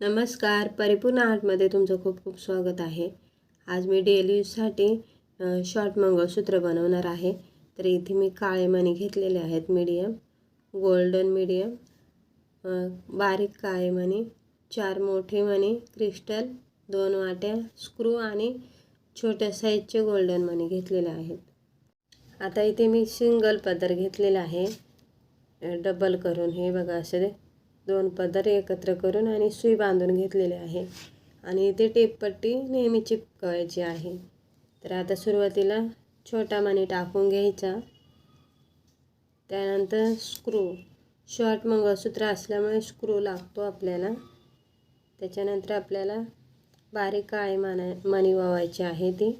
नमस्कार. परिपूर्ण आर्टमध्ये तुमचं खूप खूप स्वागत आहे. आज मी डेली यूजसाठी शॉर्ट मंगळसूत्र बनवणार आहे. तर इथे मी काळे मणी घेतलेले आहेत मीडियम गोल्डन मीडियम बारीक काळे मणी चार मोठे मणी क्रिस्टल दोन वाट्या स्क्रू आणि छोट्या साईजचे गोल्डन मणी घेतलेले आहेत. आता इथे मी सिंगल पदर घेतलेला आहे. डबल करून. हे बघा असे दोन पदर एकत्र करून आणि सुई बांधून घेतलेले आहे. आणि इथे टेपपट्टी नेहमी चिपकवायची आहे. तर आता सुरुवातीला छोटा मणी टाकून घ्यायचा. त्यानंतर स्क्रू शॉर्ट मंगळसूत्र असल्यामुळे स्क्रू लागतो आपल्याला. त्याच्यानंतर आपल्याला बारीक काळे माना मणी वावायची आहे ती.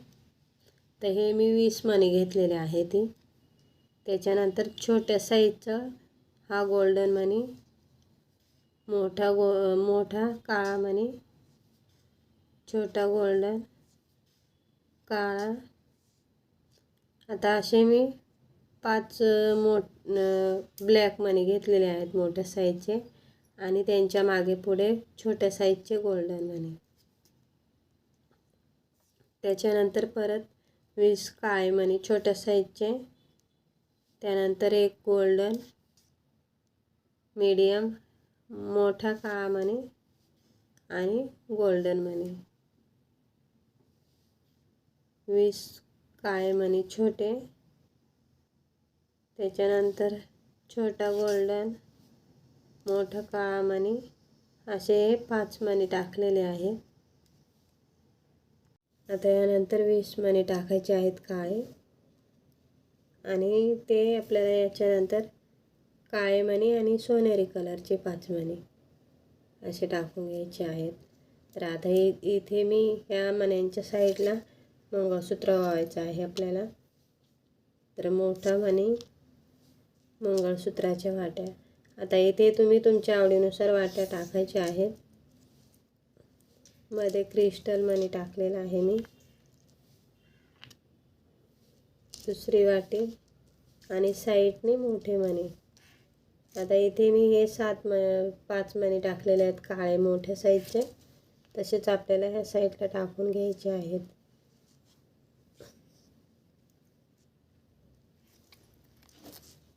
तर हे मी वीस मणी घेतलेले आहे ती. त्याच्यानंतर छोट्या साईजचा हा गोल्डन मणी मोठा गो मोठा काळा मणी छोटा गोल्डन काळा. आता असे मी पाच मोठ ब्लॅक मणी घेतलेले आहेत मोठ्या साईजचे आणि त्यांच्या मागे पुढे छोट्या साईजचे गोल्डन मणी त्याच्यानंतर परत वीस काळे मणी छोट्या साईजचे त्यानंतर एक गोल्डन मीडियम मोठा काळा मणी आणि गोल्डन मणी वीस काळे मणी छोटे. त्याच्यानंतर छोटा गोल्डन मोठा काळा मणी असे हे पाच मणी टाकलेले आहेत. आता यानंतर वीस मणी टाकायचे आहेत काळे. आणि ते आपल्याला याच्यानंतर काळे मणी आणि सोनेरी कलरचे पाच मणी असे टाकून घ्यायचे आहेत. तर आता हे इथे मी ह्या मण्यांच्या साईडला मंगळसूत्र व्हायचं आहे आपल्याला. तर मोठा मणी मंगळसूत्राच्या वाट्या. आता इथे तुम्ही तुमच्या आवडीनुसार वाट्या टाकायच्या आहेत. मध्ये क्रिस्टल मणी टाकलेला आहे मी. दुसरी वाटी आणि साईडने मोठे मणी. आता इथे मी हे सात म पाच मणी टाकलेले आहेत काळे मोठ्या साईजचे. तसेच आपल्याला ह्या साईडला टाकून घ्यायचे आहेत.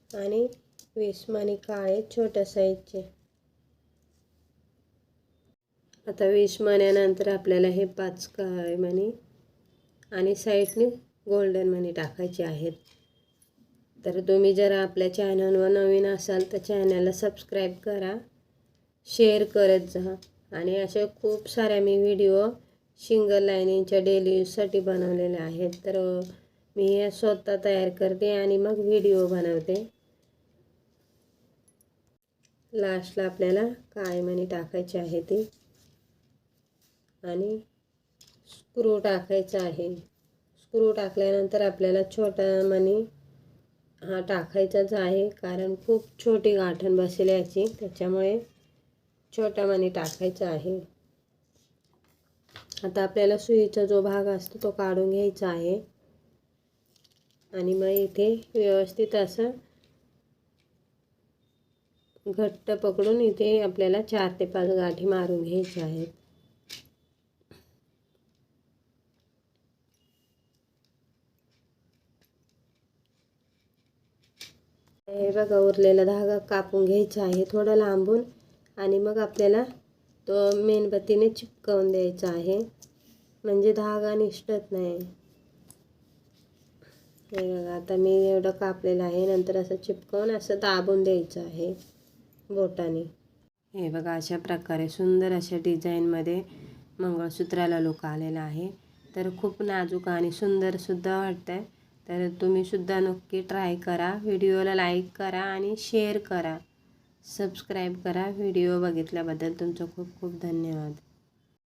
आणि वीस मणी काळे छोट्या साईजचे. आता वीस मण्यानंतर आपल्याला हे पाच काळे मणी आणि साईडने गोल्डन मणी टाकायचे आहेत. तर तुम्ही जर आपल्या चॅनलवर नवीन असाल तर चॅनलला सबस्क्राईब करा शेअर करत जा आणि अशा खूप साऱ्या मी व्हिडिओ सिंगल लाईनिंगच्या डेली यूजसाठी बनवलेल्या आहेत. तर मी हे स्वतः तयार करते आणि मग व्हिडिओ बनवते. लास्टला आपल्याला काय मणी टाकायचे आहे ते? आणि स्क्रू टाकायचा आहे. स्क्रू टाकल्यानंतर आपल्याला छोटा मणी हा टाकायचाच आहे कारण खूप छोटी गाठण बसेल याची त्याच्यामुळे छोटा मणी टाकायचा आहे. आता आपल्याला सुईचा जो भाग असतो तो काढून घ्यायचा आहे. आणि मग इथे व्यवस्थित असं घट्ट पकडून इथे आपल्याला चार ते पाच गाठी मारून घ्यायच्या आहेत. हे बघा उरलेला धागा कापून घ्यायचा आहे थोडा लांबून. आणि मग आपल्याला तो मेणबत्तीने चिपकवून द्यायचा आहे. म्हणजे धागा निष्ठत नाही. हे बघा आता मी एवढं कापलेलं आहे. नंतर असं चिपकवून असं दाबून द्यायचं आहे बोटाने. हे बघा अशा प्रकारे सुंदर अशा डिझाईनमध्ये मंगळसूत्राला लोक आलेला आहे. तर खूप नाजूक आणि सुंदरसुद्धा वाटतं आहे तर तुम्हीसुद्धा नक्की ट्राय करा. व्हिडिओला लाईक करा आणि शेअर करा. सबस्क्राईब करा. व्हिडिओ बघितल्याबद्दल तुमचं खूप खूप धन्यवाद.